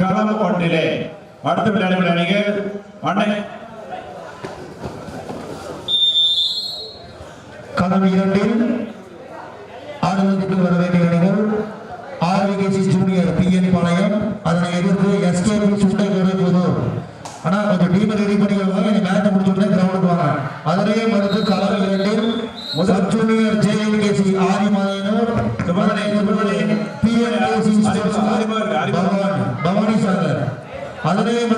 களம் ஒன்றிலே அடுத்து விளையாடும் அணிகள் அன்னை களம் இரண்டில் ஆடுவதற்கு வர வேண்டிய அணிகள் ஆர்விகேசி ஜூனியர் பி என் பாளையம். அதனை எதிர்த்து எஸ்கேபி சுண்டை புதூர் ஆனா கொஞ்சம் டீம் ரெடி பண்ணிக்கோங்க. நீங்க மேட்ச் முடிச்சுட்டு கிரவுண்டுக்கு வாங்க. அதனையே மறுத்து களம் இரண்டில் முதல் ஜூனியர் ஜேஎன்கேசி ஆதிமாயனூர் அதனை எதிர்த்து பிஎன்கேசி பவானி பவானி சாகர் அதனையே மறுத்து பி பாசிட்டிவ் கோவை ஏய், சொல்லு, சொல்லு. அதனை எதிர்த்து டால்பின் கொஞ்சம் wait திருநெல்வேலி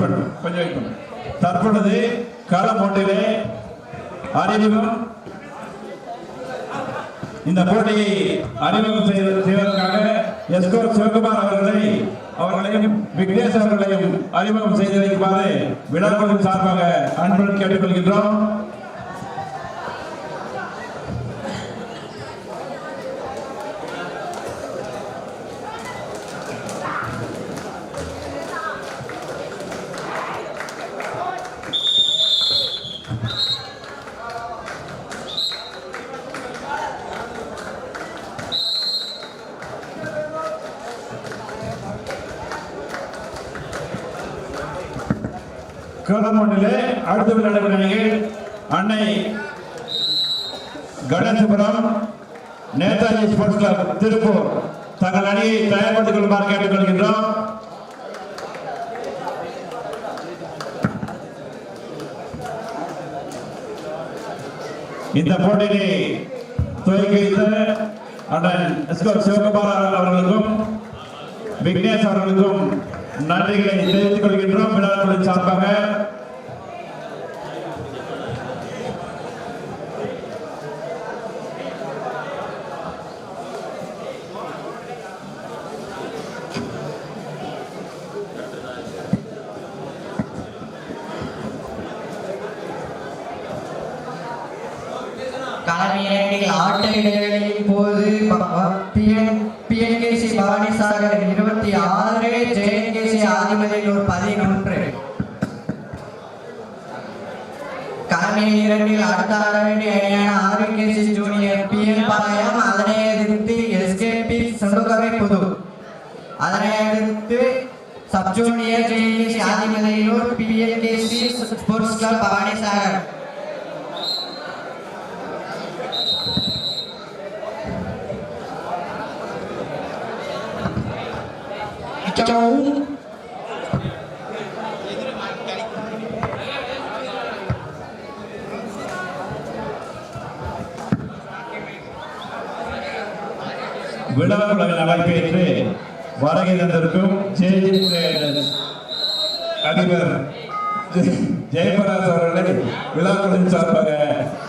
பண்ணு, கொஞ்சம் wait பண்ணு. தற்பொழுது ஒன்றிலே அறிமுகம் இந்த போட்டியை அறிமுகம் செய்வதற்காக எஸ்கோ சிவகுமார் அவர்களை அவர்களையும் விக்னேஷ் அவர்களையும் அறிமுகம் செய்து வைக்குமாறு விழாக்குழுவின் சார்பாக அன்புடன் கேட்டுக்கொள்கின்றோம். Netaji sports club Tiruppur. தங்கள் அணியை தயார்படுத்திக் கொள்ளுமாறு கேட்டுக்கொள்கின்றோம். இந்த போட்டியினை துவக்கி வைத்த அண்ணன் சிவகுமார் அவர்களுக்கும் விக்னேஷ் அவர்களுக்கும் நன்றிகளை தெரிவித்துக் கொள்கின்றோம். விழாக்களின் சார்பாக களம் இரண்டில் ஆட்ட இப்போது பிஎன்கேசி பவானி சாகர் இருபத்தி ஆறு ஜேஎன்கேசி ஆதிமதியூர் பதினொன்று. களமில் இரண்டில் அடுத்த ஆட வேண்டிய அணியான ஆர்விகேசி ஜூனியர் பிஎன் பாளையம். அதனை எதிர்த்து எஸ்கேபி சண்டுகவை புது. அதனை எதிர்த்து sub junior JNKC ஆதிமதியூர் PNKC sports club Bhavani Sagar Ciao. விழாக்குழுவின் அழைப்பேற்று வருகை தந்திருக்கும் அதிபர் ஜெயபிரகாஷ் அவர்களை விழாக்குழுவின் சார்பாக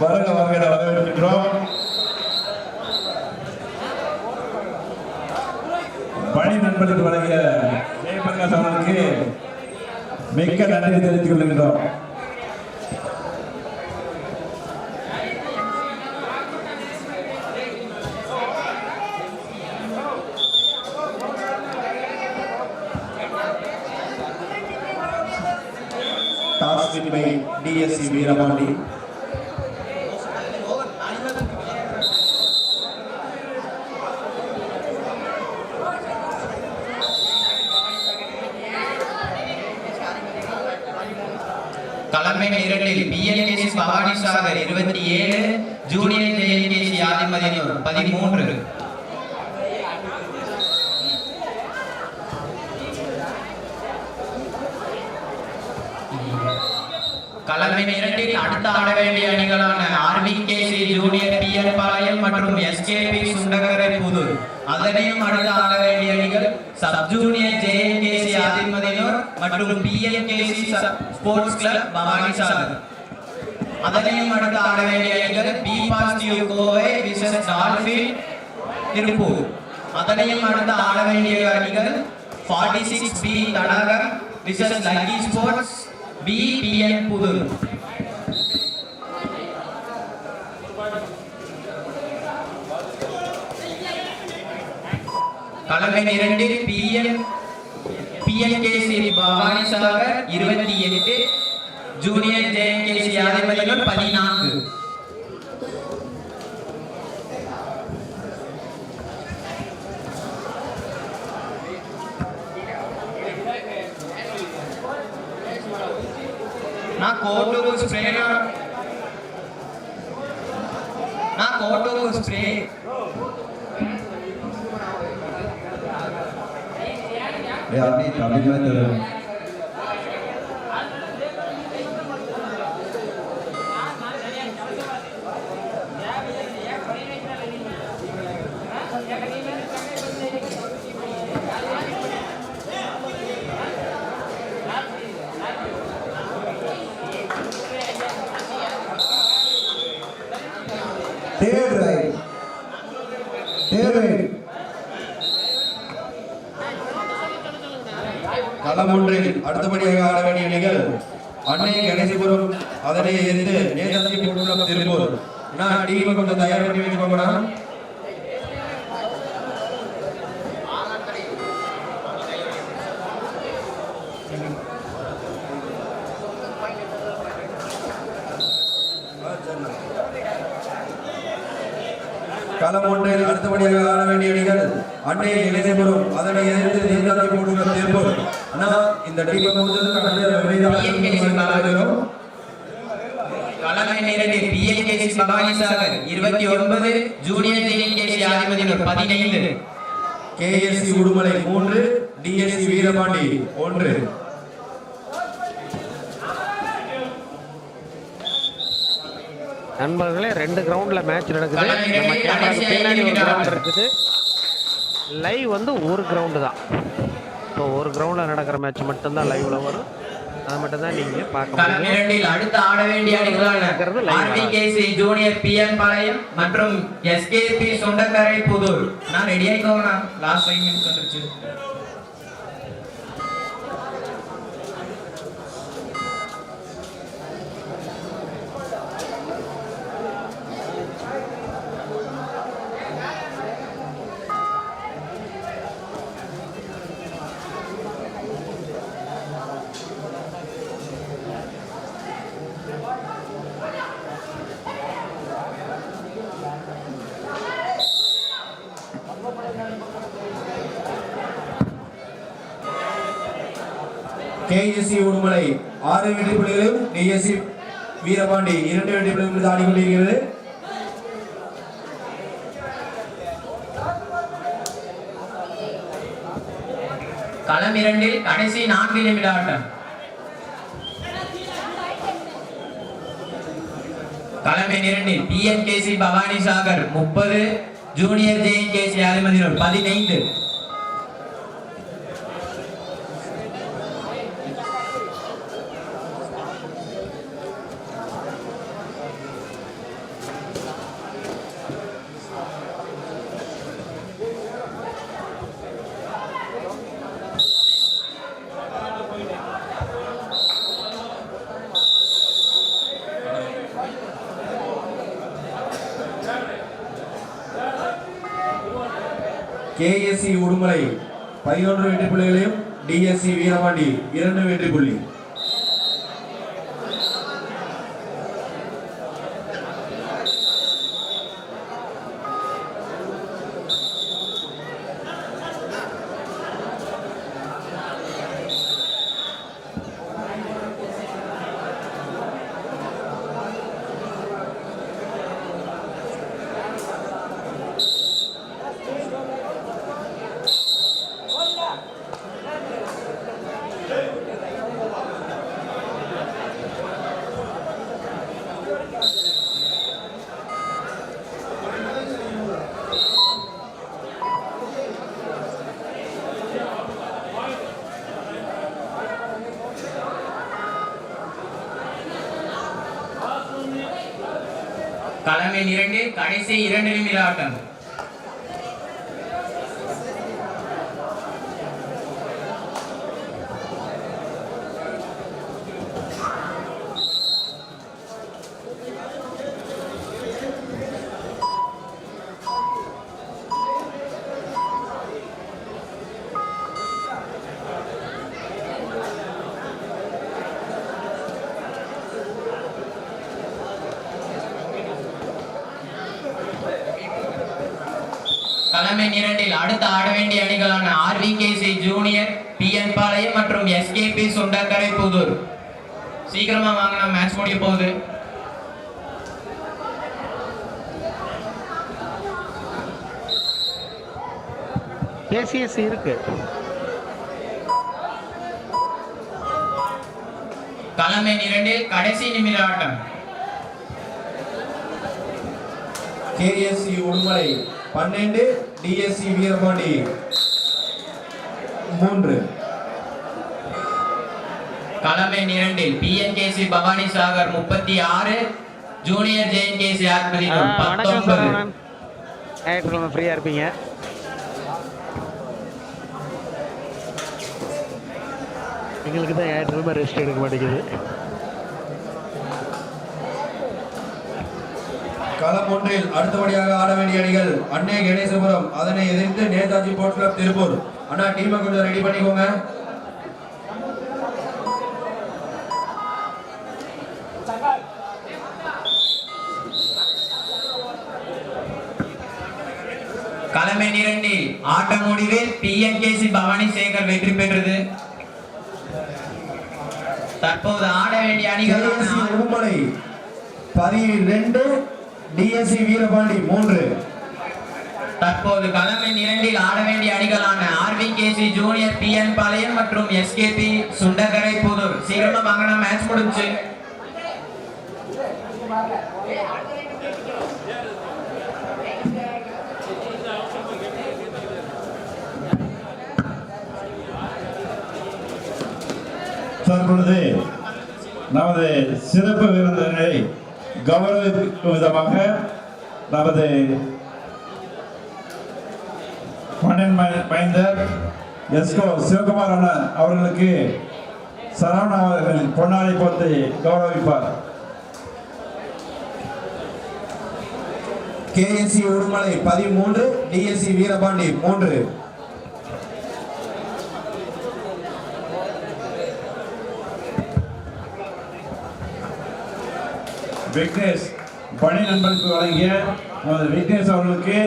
வருக வருகை வரவேற்கின்றோம் பணி வழங்கிய ஜெயபிரகாஷ் அவர்களுக்கு மிக்க நன்றி தெரிவித்துக் கொள்கின்றோம். Toss win by DSC Veerapandi. களமெண் இரண்டில் பிஎன்கேசி பவானி சாகர் இருபத்தி ஏழு ஜூனியர் ஜேஎன்கேசி ஆதிமதியூர் பதிமூன்று. களமெண் இரண்டில் அடுத்த ஆட வேண்டிய அணிகளான ஆர்விகேசி ஜூனியர் பிஎன் பாளையம் மற்றும் எஸ்கேபி சுண்டகரை புதூர். அதனையும் அடுத்த ஆட வேண்டிய அணிகள் சப் ஜூனியர் ஜே மற்றும் பிஎன்கேசி ஸ்போர்ட்ஸ் கிளப் பவானிசாகர் அதனையும் அடுத்து ஆட வேண்டிய B positive Kovai versus dolphin Tiruppur அதனையும் அடுத்து ஆட வேண்டிய அணிகள் forty six B Thadagam versus lucky sports B PN Pudur களமெண் இரண்டில் பிஎன் டிஎன்கேசி பவானி சாகர் இருபத்தி எட்டு ஜூனியர் ஜேஎன்கேசி யாதவர்கள் பதினான்கு. నా కోర్టుకు స్ప్రే నా కోర్టుకు spray Ya, nee, da bin ich. அடுத்தபடியாக ஆட வேண்டிய அணிகள் அன்னை கணேசபுரம் அதனை எதிர்த்து நேதாஜி போட்டுள்ள திருப்பூர். நான் டீமை கொஞ்சம் தயார் பண்ணி வச்சுக்கோங்கண்ணா களம் ஒன்றில் அடுத்தபடியாக ஆட வேண்டிய அணிகள் அன்னை இளைஞபுரம் அதனை எதிர்த்து நேதாஜி போட்டுள்ள திருப்பூர். அண்ணா இந்த பவானி சாகர் இருபத்தி ஒன்பது ஜூனியர் பதினைந்து. கேஎஸ்சி உடுமலை மூன்று டிஎஸ்சி வீரபாண்டி ஒன்று. நண்பர்களே ரெண்டு கிரவுண்டில் மேட்ச் நடக்குது. நம்ம கேமராக்கு பின்னாடி ஒரு கிரவுண்ட் இருக்குது. லைவ் வந்து ஒரு கிரவுண்டு தான். ஸோ ஒரு கிரவுண்டில் நடக்கிற மேட்ச் மட்டும்தான் லைவ்ல வரும். அதை மட்டும் தான் நீங்கள் பார்க்க முடியும். அடுத்து ஆட வேண்டிய live RPKC junior PN Palayam மற்றும் எஸ்கேபி சொண்டக்கரை புதூர். நான் ரெடி ஆயிக்கோங்கண்ணா லாஸ்ட் ஃபைவ் மினிட்ஸ் வந்துருச்சு. கேஎஸ்சி உடுமலை. ஆறு வெற்றி புள்ளிகளும் டிஎஸ்சி வீரபாண்டி இரண்டு வெற்றி புள்ளிகளும் தாடி கொண்டிருக்கிறது. களம் இரண்டில் கடைசி நான்கு நிமிட ஆட்டம் களம் இரண்டில் பிஎன்கேசி பவானி சாகர் முப்பது ஜூனியர் ஜேஎன்கேசி ஆதிமதியூர் பதினைந்து. ஏஎஸ்சி உடுமலை பதினொன்று வெற்றி புள்ளிகளையும் டிஎஸ்சி வீரபாண்டி இரண்டு வெற்றி புள்ளி களம் எண் இரண்டு கடைசி இரண்டு நிமிட ஆட்டம் களம் எண் இரண்டில் அடுத்து ஆட வேண்டிய அணிகளான ஆர்விகேசி ஜூனியர் பிஎன் பாளையம் மற்றும் எஸ்கேபி சுண்டக்கரை புதூர் சீக்கிரமா வாங்கினா மேட்ச் முடிய போகுது. கேசிஎஸ் இருக்கு. களம் எண் இரண்டில் கடைசி நிமிட ஆட்டம். கேஎஸ்சி உடுமலை. பன்னெண்டு டிஎஸ்சி வீரபாண்டி. மூன்று. களம் இரண்டில் பிஎன்கேசி பவானி சாகர் முப்பத்தி ஆறு ஜூனியர் ஜெயன்கேசி ஆ, ஆர்பதினம் வணக்கம். பத்தொன்பது ஞாயிற்றுக்கிழமை ஃப்ரீயாக இருப்பீங்க. எங்களுக்கு தான் ஞாயிற்றுக்கிழமை ரெஸ்ட் எடுக்க மாட்டேங்குது. களம் ஒன்றில் அடுத்தபடியாக ஆட வேண்டிய அணிகள் அன்னை கணேசபுரம். அதனை எதிர்த்து நேதாஜி போர்ட் கிளப் திருப்பூர். அண்ணா டீமை கொஞ்சம் ரெடி பண்ணிக்கோங்க. களம் நிரண்டி. ஆட்ட முடிவில் பிஎன்கேசி பவானி சேகர் வெற்றி பெற்றது. தற்போது ஆட வேண்டிய அணிகள் பதினெண்டு டிஎஸ்சி வீரபாண்டி மூன்று. தற்போது களம் இரண்டில் ஆட வேண்டிய அணிகளான ஆர்விகேசி ஜூனியர் பிஎன் பாளையம் மற்றும் எஸ்கேபி சுண்டகரை புதூர். சீக்கிரமா வாங்கினா மேட்ச் முடிஞ்சு. தற்பொழுது நமது சிறப்பு விருந்தினரை கௌரவிக்கும் விதமாக நமது மன்னன் மைந்தர் எஸ்கோ சிவகுமார் அண்ணன் அவர்களுக்கு சரவணா அவர்கள் பொன்னாடை போட்டு கௌரவிப்பார். கேஎஸ்சி உடுமலை பதிமூன்று டிஎஸ்சி வீரபாண்டி மூன்று. விக்னேஷ் பணி நண்பருக்கு வழங்கிய நமது விக்னேஷ் அவர்களுக்கு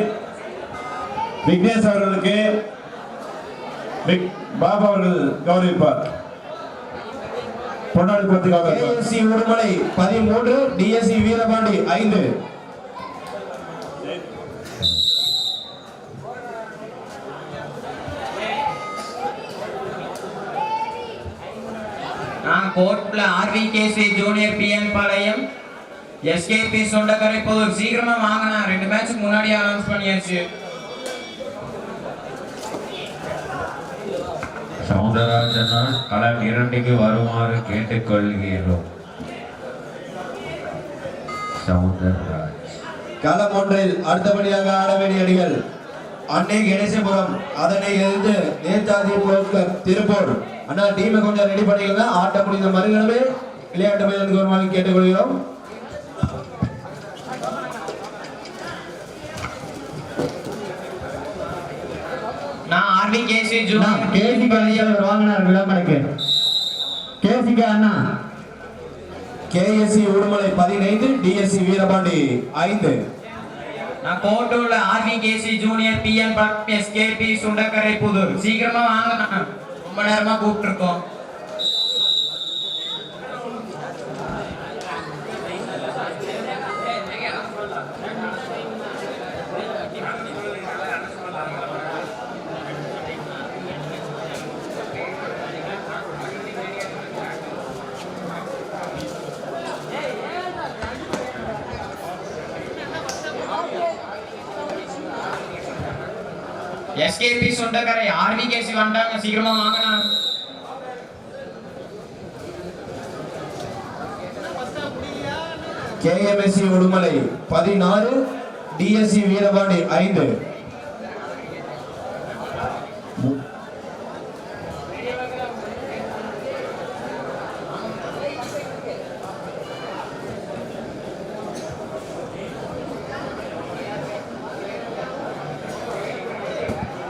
விக்னேஷ் அவர்களுக்கு விக்- பாபு அவர்கள் கௌரவிப்பார். கேஎஸ்சி உடுமலை பதிமூன்று டிஎஸ்சி வீரபாண்டி ஐந்து. நான் கோர்ட்ல RVKC junior PN Palayam SKP Sundakarai Pudur சீக்கிரமா வாங்கினா ரெண்டு மேட்ச்சுக்கு முன்னாடியே அனௌன்ஸ் பண்ணியாச்சு. சவுந்தரராஜனால் களம் இரண்டுக்கு வருமாறு கேட்டுக்கொள்கிறோம். சவுந்தரராஜ் களம் ஒன்றில் அடுத்தபடியாக ஆட வேண்டிய அணிகள் அன்னை கணேசபுரம் அதனை எதிர்த்து நேதாஜி போர்ட் கிளப் திருப்பூர். அண்ணா டீமை கொஞ்சம் ரெடி பண்ணிக்கோங்க. ஆட்டம் முடிந்த மறுகணமே விளையாட்டு மைதானத்துக்கு வருமாறு கேட்டுக்கொள்கிறோம். நான் ஆர்விகேசி ஜூனியர் கேசிக்கு அணியாளர் வாங்கினார் விளம்பரக்கு கேசிக்கு அண்ணா. கேஎஸ்சி உடுமலை பதினைந்து டிஎஸ்சி வீரபாண்டி ஐந்து. நான் கோட்டூர்ல RVKC junior PN SKP Sundakarai Pudur. சீக்கிரமா வாங்கினா ரொம்ப நேரமா கூப்பிட்டு இருக்கோம் எஸ்கேபி சுண்டகரை ஆர்விகேசி வந்துட்டாங்க? சீக்கிரமா வாங்கினா கேஎம்எஸ்சி உடுமலை பதினாறு டிஎஸ்சி வீரபாண்டி ஐந்து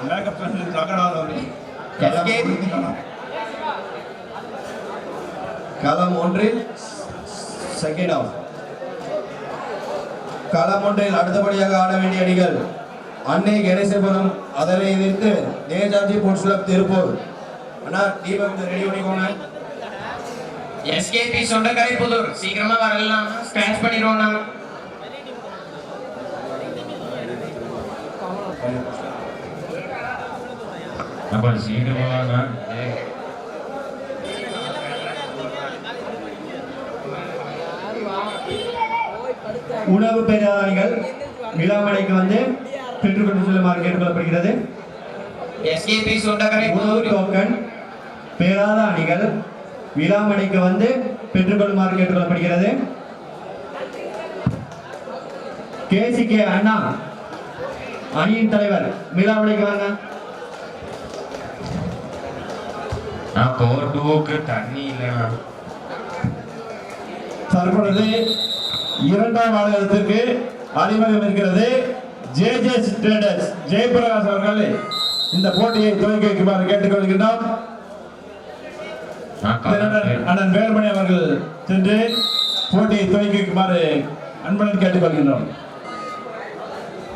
மேக்கப் தகராறு எஸ்கேபி களம் ஒன்றில் செகண்ட் ஆஃப் களம் ஒன்றில் அடுத்தபடியாக ஆட வேண்டிய அணிகள் அன்னை கணேசபுரம் அதனை எதிர்த்து நேதாஜி ஸ்போர்ட்ஸ் கிளப் திருப்பூர். அண்ணா டீமை கொஞ்சம் ரெடி பண்ணிக்கோங்க. எஸ்கேபி சொந்தக்கரை புதூர். சீக்கிரமா வரலாம். ஸ்கிராச் பண்ணிடுவோம் நாங்க. அப்ப சீக்கிரமாக உணவு பெறாதவர்கள் விழாமடைக்கு வந்து பெற்றுக்கொண்டு செல்லுமாறு கேட்டுக்கொள்ளப்படுகிறது எஸ்கேபி சொந்தக்கரை உணவு டோக்கன் பெறாத அணிகள் விழாமடைக்கு வந்து பெற்றுக்கொள்ளுமாறு கேட்டுக்கொள்ளப்படுகிறது கேசிகே அண்ணா அணியின் தலைவர் விழாமடைக்கு வாங்க. நான் கோர் டூக்கு தண்ணி இல்லைண்ணா. தற்பொழுது இரண்டாம் ஆளுநருக்கு அறிமுகம் இருக்கிறது. ஜே ஜே ட்ரேடர்ஸ் ஜெயபிரகாஷ் அவர்கள் இந்த போட்டியை துவக்கி வைக்குமாறு கேட்டுக்கொள்கின்றோம். அண்ணன் வேல்மணி அவர்கள் சென்று போட்டியை துவக்கி வைக்குமாறு அன்புடன் கேட்டுக்கொள்கின்றோம்.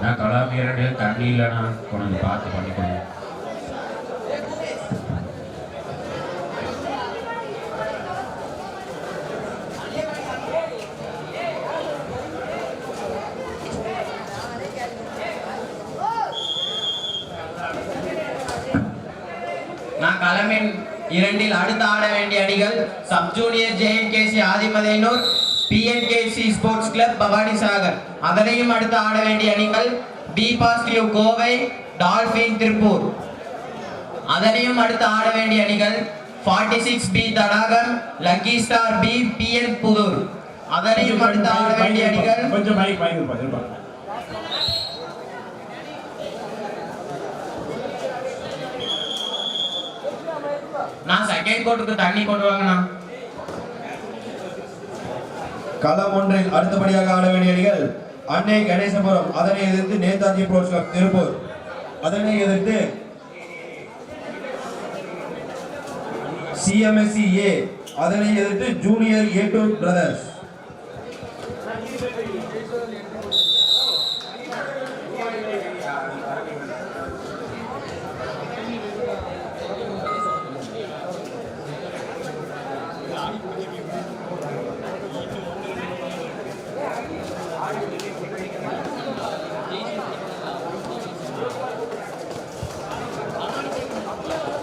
நான் களம் இரண்டு தண்ணி இல்லைண்ணா கொஞ்சம் பார்த்து பண்ணிக்கோங்க களமின் இரண்டில் அடுத்து ஆட வேண்டிய அணிகள் sub junior JNKC Adhimathaiyanur PNKC sports club Bhavani Sagar. அதனையும் அடுத்து ஆட வேண்டிய அணிகள் B positive Kovai dolphin Tiruppur. அதனையும் அடுத்து ஆட வேண்டிய அணிகள் forty six B Thadagam lucky star B PN Pudur. அதனையும் அடுத்து ஆட வேண்டிய அணிகள் கொஞ்சம் மைக் மைக் இருப்பாங்க இருப்பாங்க நான் செகண்ட் கோர்ட்டுக்கு தண்ணி கொண்டு வாங்கண்ணா. களம் ஒன்றில் அடுத்தபடியாக ஆட வேண்டிய அணிகள் அன்னை கணேசபுரம் அதனை எதிர்த்து நேதாஜி ஸ்போர்ட்ஸ் கிளப் திருப்பூர். அதனை எதிர்த்து சிஎம்எஸ்சி ஏ அதனை எதிர்த்து ஜூனியர் ஏ டூ பிரதர்ஸ்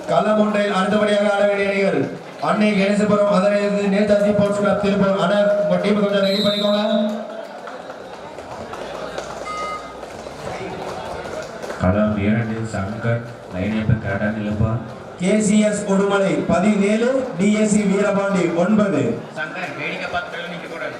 களம் ஒன்றில் அடுத்தபடியாக ஆட வேண்டிய அணிகள் அன்னை கணேசபுரம் அதனை நேதாஜி ஸ்போர்ட்ஸ் கிளப் திருப்பூர் அண்ணா உங்க டீம் கொஞ்சம் ரெடி பண்ணிக்கோங்க. களம் இரண்டு சங்கர் லைனப்பு இல்லைப்பா கேசிஎஸ் உடுமலை பதினேழு டிஎஸ்சி வீரபாண்டி ஒன்பது. சங்கர் வேடிக்கை பார்த்துட்டு நிக்க கூடாது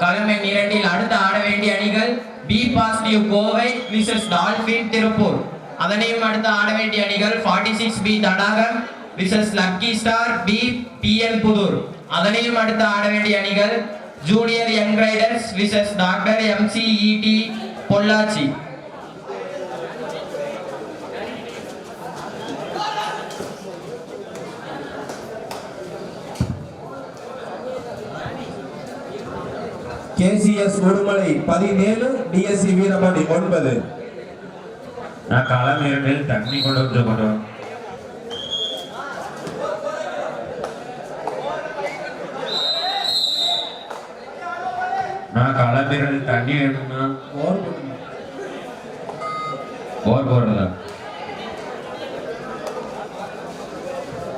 களம் எண் இரண்டில் அடுத்து ஆட வேண்டிய அணிகள் B W Kovai versus dolphin Tiruppur. அதனையும் அடுத்து ஆட வேண்டிய அணிகள் forty six B Thadagam versus lucky star B PL Pudur. அதனையும் அடுத்து ஆட வேண்டிய அணிகள் junior young riders versus doctor MCET Pollachi. KCS Udumalai பதினேழு டிஎஸ்சி வீரபாண்டி ஒன்பது. நான் களம் இரண்டில் தண்ணி கொண்டு வந்து கொண்டு. நான் களம் இரண்டில் தண்ணி வேணும்னா போர் போடுறதா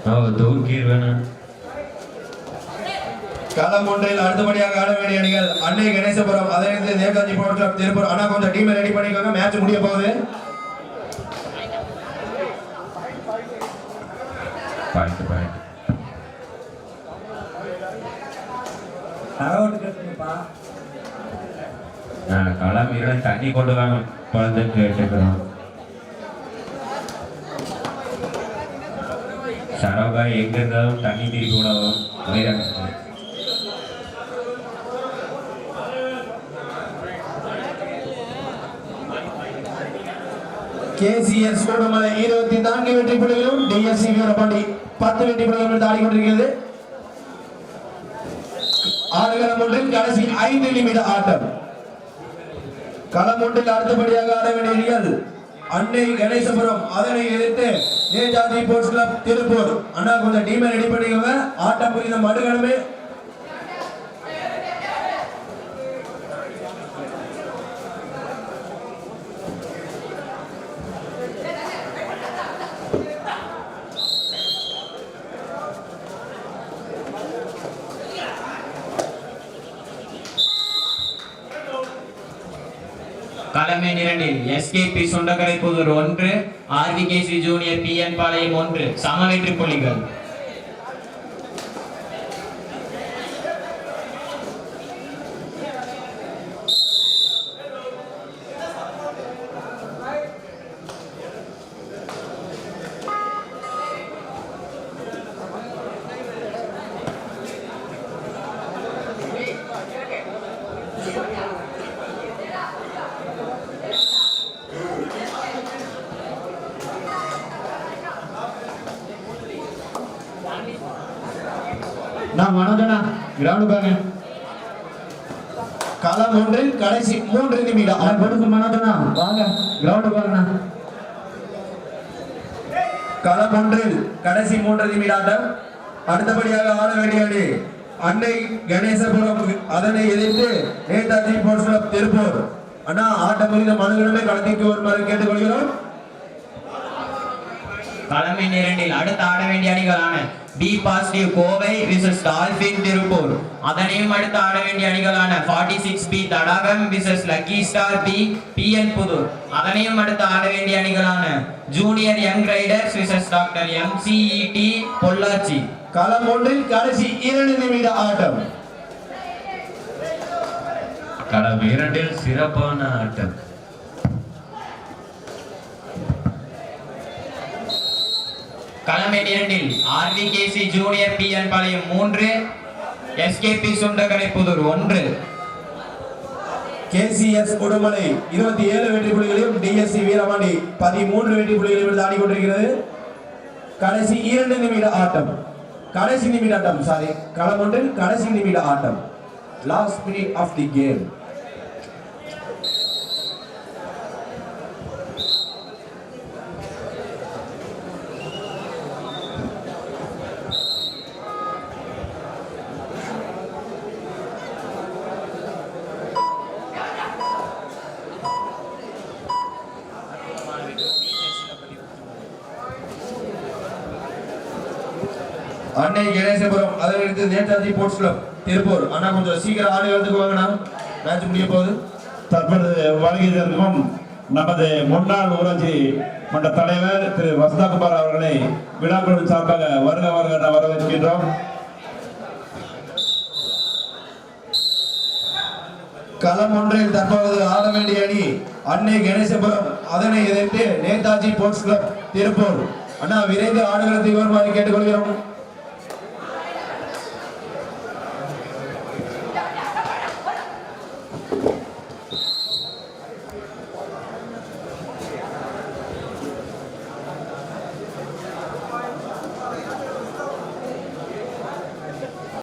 நான் களம் ஒன்றில் அடுத்தபடியாக ஆட வேண்டிய அணிகள் அன்னை கணேசபுரம் அதனை நேதாஜி ஸ்போர்ட்ஸ் கிளப் திருப்பூர் அண்ணா கொஞ்சம் டீமை ரெடி பண்ணிக்கோங்க. மேட்ச் முடிய போகுது. பாயிண்ட் பாயிண்ட் களம் இரண்டு தண்ணி கொண்டு வாங்க. குழந்தை கேட்டுக்கிறோம். சரவா எங்க இருந்தாலும் தண்ணி திருப்பி விடவும் கேசிஎஸ் சூடமலை இருபத்தி நான்கு வெற்றி புள்ளிகளும் டிஎஸ்சி வீரபாண்டி பத்து வெற்றி புள்ளிகளும் தாடி கொண்டிருக்கிறது ஆடுகளம் ஒன்றில் கடைசி ஐந்து நிமிட ஆட்டம். களம் ஒன்றில் அடுத்தபடியாக ஆட வேண்டிய அன்னை கணேசபுரம் அதனை எதிர்த்து நேதாஜி ஸ்போர்ட்ஸ் கிளப் திருப்பூர். அண்ணா கொஞ்சம் டீமை ரெடி பண்ணிக்கோங்க. ஆட்டம் புரிந்த மறுகணமே S K P Sundakarai Pudur ஒன்று RVKC junior P N Palayam ஒன்று சம வெற்றி புள்ளிகள் நான் மனோஜனா கிரவுண்டு பாருங்க களம் ஒன்றில் கடைசி மூன்று நிமிட நான் ஆட்டம் கொடுத்து மனோஜனா வாங்க. கிரவுண்டு பாருங்கண்ணா களம் ஒன்றில் கடைசி மூன்று நிமிட ஆட்டம் அடுத்தபடியாக ஆட வேண்டிய அணி அன்னை கணேசபுரம் அதனை எதிர்த்து நேதாஜி கிளப் திருப்பூர். அண்ணா ஆட்டம் புரிந்த மனுகளமே களத்திற்கு வருமாறு கேட்டுக்கொள்கிறோம். களமெண் இரண்டில் அடுத்து ஆட வேண்டிய அணிகளான B positive Kovai versus dolphin Tiruppur. அதனையும் அடுத்து ஆட வேண்டிய அணிகளான 46 six B Thadagam versus lucky star B PN Pudur. அதனையும் அடுத்து ஆட வேண்டிய அணிகளான junior young riders versus doctor MCET Pollachi. களம் ஒன்றில் கடைசி இரண்டு நிமிட ஆட்டம். களம் இரண்டில் சிறப்பான ஆட்டம். களமெண் இரண்டில் ஆர்விகேசி ஜூனியர் பிஎன் பாளையம் மூன்று எஸ்கேபி சுண்டகரை புதூர் ஒன்று. கேசிஎஸ் உடுமலை இருபத்தி ஏழு வெற்றி புள்ளிகளையும் டிஎஸ்சி வீரமணி பதிமூன்று வெற்றி புள்ளிகளையும் தாண்டி கொண்டிருக்கிறது. கடைசி இரண்டு நிமிட ஆட்டம். கடைசி நிமிட ஆட்டம் சாரி களம் ஒன்றில் கடைசி நிமிட ஆட்டம். Last minute of the game Annai Ganesapuram Netaji sports club Tiruppur. அண்ணா கொஞ்சம் சீக்கிரம் ஆடு எடுத்துக்கு வாங்கண்ணா மேட்ச் முடிய போகுது. தற்பொழுது வருகிறதற்கும் நமது முன்னாள் ஊராட்சி மன்ற தலைவர் திரு வசந்தகுமார் அவர்களை விழாக்குழு சார்பாக வருக வருக என வரவேற்கின்றோம். களம் ஒன்றில் தற்போது ஆட வேண்டிய அணி அன்னை கணேசபுரம். அதனை எதிர்த்து நேதாஜி ஸ்போர்ட்ஸ் கிளப் திருப்பூர். அண்ணா விரைந்து ஆடுகளத்தை வருமாறு கேட்டுக்கொள்கிறோம்.